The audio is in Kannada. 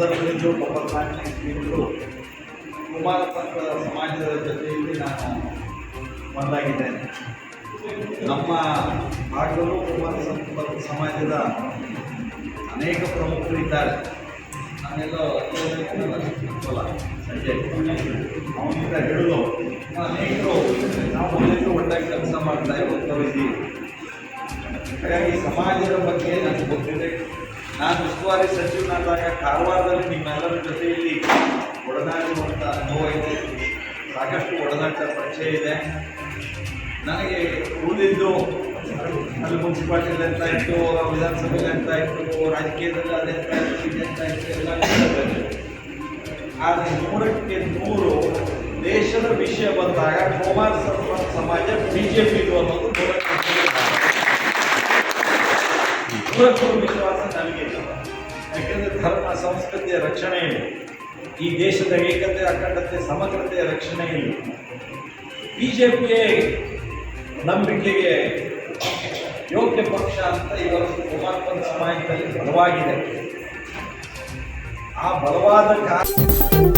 ಹದಿನೆಂಟು ತೊಂಬತ್ನಾಲ್ಕನೇ ಇಸ್ವಿಯಿಂದಲೂ ಕುಮಾರ ಪಂಥ ಸಮಾಜದ ಜೊತೆಯಲ್ಲಿ ನಾನು ಒಂದಾಗಿದ್ದೇನೆ ನಮ್ಮ ಭಾಗದಲ್ಲೂ ಕುಮಾರ ಸಂತ ಸಮಾಜದ ಅನೇಕ ಪ್ರಮುಖರು ಇದ್ದಾರೆ. ನಾನೆಲ್ಲ ಅಲ್ಲ ಸಂಜೆ. ಅವನಿಂದ ಹಿಡಿದು ಅನೇಕರು ನಾವು ಒಟ್ಟಾಗಿ ಕೆಲಸ ಮಾಡ್ತಾ ಹೋಗ್ತಾ ಇದ್ದೀವಿ ಹಾಗಾಗಿ ಸಮಾಜದ ಬಗ್ಗೆ ನನಗೆ ಗೊತ್ತಿದೆ. ನಾನು ಉಸ್ತುವಾರಿ ಸಚಿವನಾದಾಗ ಕಾರವಾರದಲ್ಲಿ ನಿಮ್ಮೆಲ್ಲರ ಜೊತೆಯಲ್ಲಿ ಒಡನಾಡುವಂಥ ಅನುಭವ ಇದೆ ಸಾಕಷ್ಟು ಒಡನಾಟ ಪರಿಚಯ ಇದೆ ನನಗೆ ಉಳಿದಿದ್ದು ಅಲ್ಲಿ ಮುನ್ಸಿಪಾಲ್ಟಿಯಲ್ಲಿ ಅಂತ ಇತ್ತು, ವಿಧಾನಸಭೆಯಲ್ಲಿ ಅಂತ ಇತ್ತು, ರಾಜಕೀಯದಲ್ಲಿ ಅದೆಂತ ಇತ್ತು ಇದೆಂತ ಇತ್ತು, ಎಲ್ಲ. ಆದರೆ ನೂರಕ್ಕೆ ನೂರು ದೇಶದ ವಿಷಯ ಬಂದಾಗ ಕುಮಾರ್ ಜೆ ಸಮಾಜ, ಬಿಜೆಪಿ ಅನ್ನೋದು ನೂರಕ್ಕೆ ನೂರು ನೂರಕ್ಕೂ ವಿಶ್ವಾಸ ಯಾಕೆಂದರೆ ಧರ್ಮ, ಸಂಸ್ಕೃತಿಯ ರಕ್ಷಣೆ ಈ ದೇಶದ ಏಕತೆ, ಅಖಂಡತೆ, ಸಮಗ್ರತೆಯ ರಕ್ಷಣೆ ಇಲ್ಲ. ಬಿಜೆಪಿಗೆ ನಂಬಿಕೆಗೆ ಯೋಗ್ಯ ಪಕ್ಷ ಅಂತ ಇವತ್ತು ಕುಮಾರ್ಪನ್ ಸಮಾಜದಲ್ಲಿ ಬಲವಾಗಿದೆ. ಆ ಬಲವಾದ ಕಾರಣ